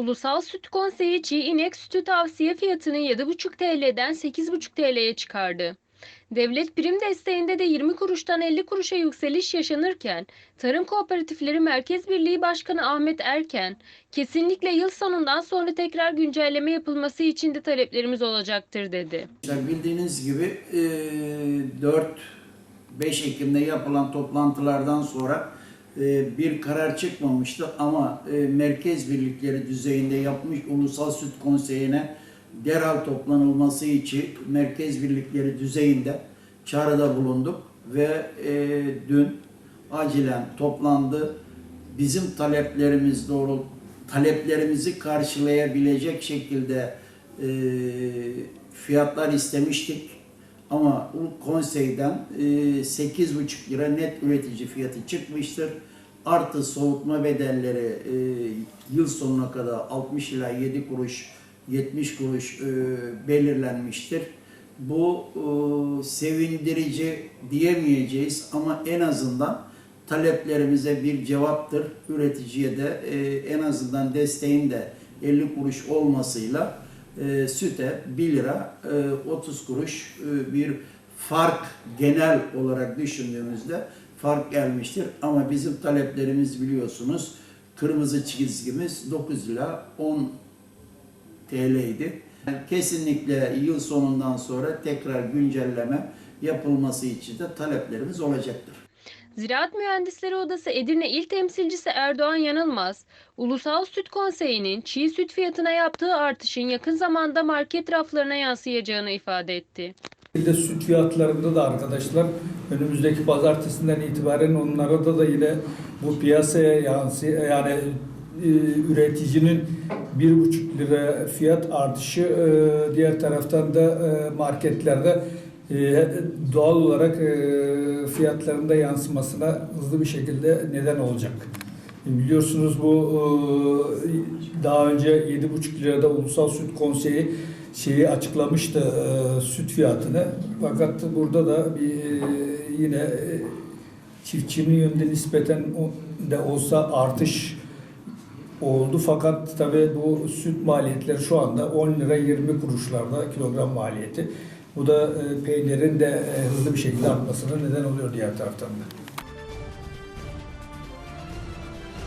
Ulusal Süt Konseyi çiğ inek sütü tavsiye fiyatını 7,5 TL'den 8,5 TL'ye çıkardı. Devlet prim desteğinde de 20 kuruştan 50 kuruşa yükseliş yaşanırken, Tarım Kooperatifleri Merkez Birliği Başkanı Ahmet Erken, kesinlikle yıl sonundan sonra tekrar güncelleme yapılması için de taleplerimiz olacaktır dedi. Bildiğiniz gibi e, 4-5 Ekim'de yapılan toplantılardan sonra bir karar çıkmamıştı ama e, merkez birlikleri düzeyinde yapmış Ulusal Süt Konseyi'ne derhal toplanılması için merkez birlikleri düzeyinde çağrıda bulunduk ve e, dün acilen toplandı. Bizim taleplerimiz doğru taleplerimizi karşılayabilecek şekilde e, fiyatlar istemiştik. Ama bu konseyden e, 8,5 lira net üretici fiyatı çıkmıştır. Artı soğutma bedelleri e, yıl sonuna kadar 60 ila 7 kuruş 70 kuruş e, belirlenmiştir. Bu e, sevindirici diyemeyeceğiz ama en azından taleplerimize bir cevaptır. Üreticiye de e, en azından desteğin de 50 kuruş olmasıyla e, süte 1 lira e, 30 kuruş e, bir fark genel olarak düşündüğümüzde fark gelmiştir. Ama bizim taleplerimiz biliyorsunuz kırmızı çizgimiz 9 ila 10 TL'ydi. Yani kesinlikle yıl sonundan sonra tekrar güncelleme yapılması için de taleplerimiz olacaktır. Ziraat Mühendisleri Odası Edirne İl Temsilcisi Erdoğan Yanılmaz, Ulusal Süt Konseyi'nin çiğ süt fiyatına yaptığı artışın yakın zamanda market raflarına yansıyacağını ifade etti. Bir de süt fiyatlarında da arkadaşlar önümüzdeki pazartesinden itibaren onlara da da yine bu piyasaya yansıyor. Yani e, üreticinin bir buçuk lira fiyat artışı e, diğer taraftan da e, marketlerde e, doğal olarak e, fiyatlarında yansımasına hızlı bir şekilde neden olacak. Biliyorsunuz bu e, daha önce 7,5 lirada Ulusal Süt Konseyi şeyi açıklamıştı e, süt fiyatını. Fakat burada da bir e, yine e, çiftçinin yönünde nispeten de olsa artış oldu. Fakat tabii bu süt maliyetleri şu anda 10 lira 20 kuruşlarda kilogram maliyeti. Bu da e, peynirin de e, hızlı bir şekilde artmasına neden oluyor diğer taraftan da.